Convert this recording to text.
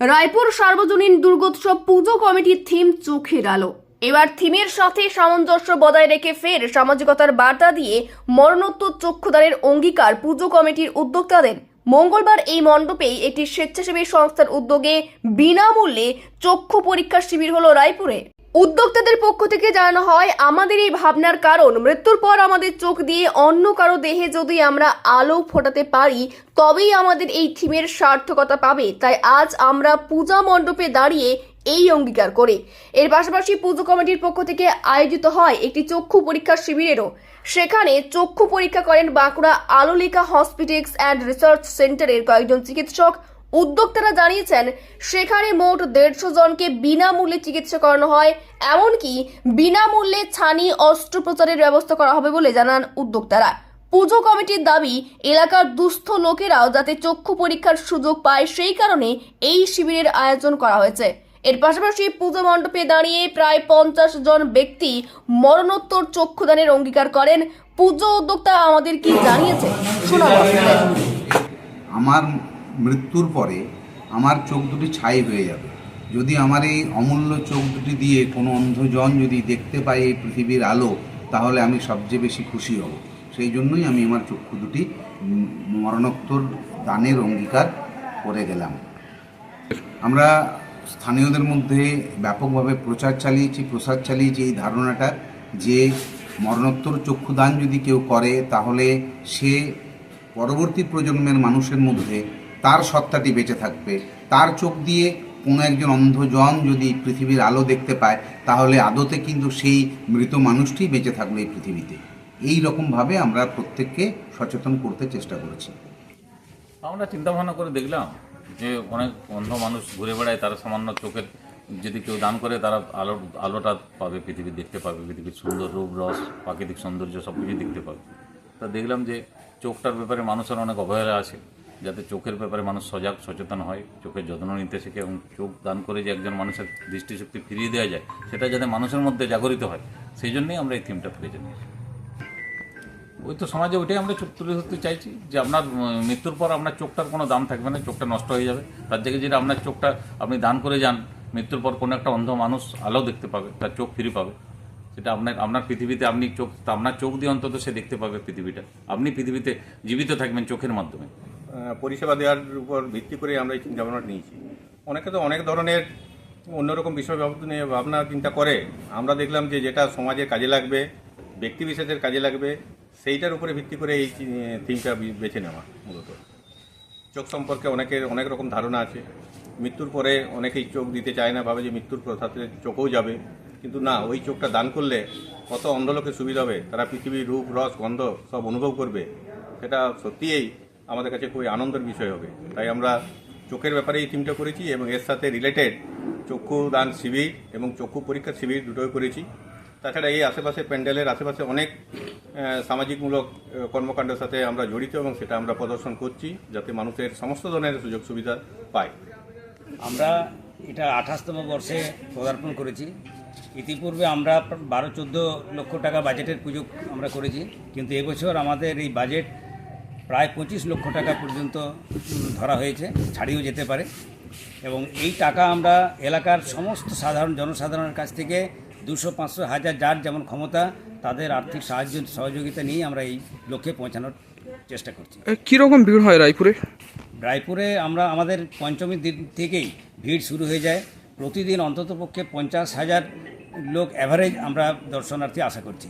রায়পুর সার্বজনীন দুর্গোৎসব পুজো কমিটির থিম চোখের আলো। এবার থিমের সাথে সামঞ্জস্য বজায় রেখে ফের সামাজিকতার বার্তা দিয়ে মরণোত্তর চক্ষুদানের অঙ্গীকার পুজো কমিটির উদ্যোক্তাদের। মঙ্গলবার এই মণ্ডপেই একটি স্বেচ্ছাসেবী সংস্থার উদ্যোগে বিনামূল্যে চক্ষু পরীক্ষার শিবির হলো রায়পুরে। উদ্যোক্তাদের পক্ষ থেকে জানানো হয়, আমাদের এই ভাবনার কারণ, মৃত্যুর পর আমাদের চোখ দিয়ে অন্য কারও দেহে যদি আমরা আলো ফোটাতে পারি, তবেই আমাদের এই থিমের সার্থকতা পাবে। তাই আজ আমরা পূজা মণ্ডপে দাঁড়িয়ে এই অঙ্গীকার করে। এর পাশাপাশি পুজো কমিটির পক্ষ থেকে আয়োজিত হয় একটি চক্ষু পরীক্ষার শিবিরেরও। সেখানে চক্ষু পরীক্ষা করেন Bankura Alolika Hospitex and research সেন্টারের কয়েকজন চিকিৎসক উদ্যোক্তারা জানিয়েছেন, সেখানে মোট দেড়শো জনকে বিনামূল্যে চিকিৎসা করানো হয়, এমনকি বিনামূল্যে ছানি অস্ত্রোপচারের ব্যবস্থা করা হবে বলে জানান উদ্যোক্তারা। পুজো কমিটির দাবি, এলাকার দুস্থ লোকেরাও যাতে চক্ষু পরীক্ষার সুযোগ পায় সেই কারণে এই শিবিরের আয়োজন করা হয়েছে। এর পাশাপাশি পুজো মণ্ডপে দাঁড়িয়ে প্রায় পঞ্চাশ জন ব্যক্তি মরণোত্তর চক্ষুদানের অঙ্গীকার করেন। পুজো উদ্যোক্তা আমাদের কি জানিয়েছে আপনাদের। আমার মৃত্যুর পরে আমার চোখ দুটি ছাই হয়ে যাবে। যদি আমার এই অমূল্য চোখ দুটি দিয়ে কোনো অন্ধজন যদি দেখতে পায় এই পৃথিবীর আলো, তাহলে আমি সবচেয়ে বেশি খুশি হব। সেই জন্যই আমি আমার চক্ষু দুটি মরণোত্তর দানের অঙ্গীকার করে গেলাম। আমরা স্থানীয়দের মধ্যে ব্যাপকভাবে প্রচার চালিয়েছি, প্রসার চালিয়েছি এই ধারণাটা যে মরণোত্তর চক্ষুদান যদি কেউ করে, তাহলে সে পরবর্তী প্রজন্মের মানুষের মধ্যে তার সত্তাটি বেঁচে থাকবে। তার চোখ দিয়ে কোনো একজন অন্ধজন যদি পৃথিবীর আলো দেখতে পায়, তাহলে আদতে কিন্তু সেই মৃত মানুষটি বেঁচে থাকবে এই পৃথিবীতে। এই রকমভাবে আমরা প্রত্যেককে সচেতন করতে চেষ্টা করেছি। আমরা চিন্তা ভাবনা করে দেখলাম যে অনেক অন্ধ মানুষ ঘুরে বেড়ায়, তারা সামান্য চোখের যদি কেউ দান করে, তারা আলো, আলোটা পাবে, পৃথিবী দেখতে পাবে, পৃথিবীর সুন্দর রূপ, রস, প্রাকৃতিক সৌন্দর্য সব কিছু দেখতে পাবে। তা দেখলাম যে চোখটার ব্যাপারে মানুষের অনেক অবহেলা আছে। যাতে চোখের ব্যাপারে মানুষ সজাগ, সচেতন হয়, চোখের যত্ন নিতে শেখে এবং চোখ দান করে যে একজন মানুষের দৃষ্টিশক্তি ফিরিয়ে দেওয়া যায়, সেটা যাতে মানুষের মধ্যে জাগরিত হয়, সেই জন্যেই আমরা এই থিমটা বেছে নিয়েছি ওই তো সমাজে ওইটাই আমরা চোখ তুলে ধরতে চাইছি যে আপনার মৃত্যুর পর আপনার চোখটার কোনো দাম থাকবে না, চোখটা নষ্ট হয়ে যাবে। তার থেকে যেটা আপনার চোখটা আপনি দান করে যান, মৃত্যুর পর কোনো একটা অন্ধ মানুষ আলো দেখতে পাবে, তার চোখ ফিরে পাবে। সেটা আপনার আপনার পৃথিবীতে আপনি চোখ, আপনার চোখ দিয়ে অন্তত সে দেখতে পাবে পৃথিবীটা। আপনি পৃথিবীতে জীবিত থাকবেন চোখের মাধ্যমে। পরিষেবা দেওয়ার উপর ভিত্তি করে আমরা এই চিন্তা ভাবনাটা নিয়েছি। অনেকে তো অনেক ধরনের অন্যরকম বিষয় নিয়ে ভাবনা চিন্তা করে। আমরা দেখলাম যে যেটা সমাজের কাজে লাগবে, ব্যক্তি বিশেষের কাজে লাগবে, সেইটার উপরে ভিত্তি করে এই থিমটা বেছে নেওয়া মূলত। চোখ সম্পর্কে অনেকের অনেক রকম ধারণা আছে। মৃত্যুর পরে অনেকেই চোখ দিতে চায় না, ভাবে যে মৃত্যুর সাথে চোখও যাবে। কিন্তু না, ওই চোখটা দান করলে কত অন্ধ লোকের সুবিধা হবে? তারা পৃথিবীর রূপ, রস, গন্ধ সব অনুভব করবে। সেটা সত্যিই আমাদের কাছে খুবই আনন্দের বিষয় হবে। তাই আমরা চোখের ব্যাপারে এই থিমটা করেছি এবং এর সাথে রিলেটেড চক্ষু দান শিবির এবং চক্ষু পরীক্ষা শিবির দুটোই করেছি। তাছাড়া এই আশেপাশে প্যান্ডেলের আশেপাশে অনেক সামাজিকমূলক কর্মকাণ্ডের সাথে আমরা জড়িত এবং সেটা আমরা প্রদর্শন করছি যাতে মানুষের সমস্ত ধরনের সুযোগ সুবিধা পায়। আমরা এটা আঠাশতম বর্ষে পদার্পণ করেছি। ইতিপূর্বে আমরা বারো চোদ্দ লক্ষ টাকা বাজেটের পুজো আমরা করেছি। কিন্তু এবছর আমাদের এই বাজেট প্রায় পঁচিশ লক্ষ টাকা পর্যন্ত ধরা হয়েছে ছাড়িয়েও যেতে পারে। এবং এই টাকা আমরা এলাকার সমস্ত সাধারণ জনসাধারণের কাছ থেকে দুশো পাঁচশো হাজার যার যেমন ক্ষমতা তাদের আর্থিক সাহায্য সহযোগিতা নিয়ে আমরা এই লক্ষ্যে পৌঁছানোর চেষ্টা করছি। কীরকম ভিড় হয় রায়পুরে? রায়পুরে আমরা আমাদের পঞ্চমীর দিন থেকেই ভিড় শুরু হয়ে যায়। প্রতিদিন অন্ততপক্ষে পঞ্চাশ হাজার লোক অ্যাভারেজ আমরা দর্শনার্থী আশা করছি।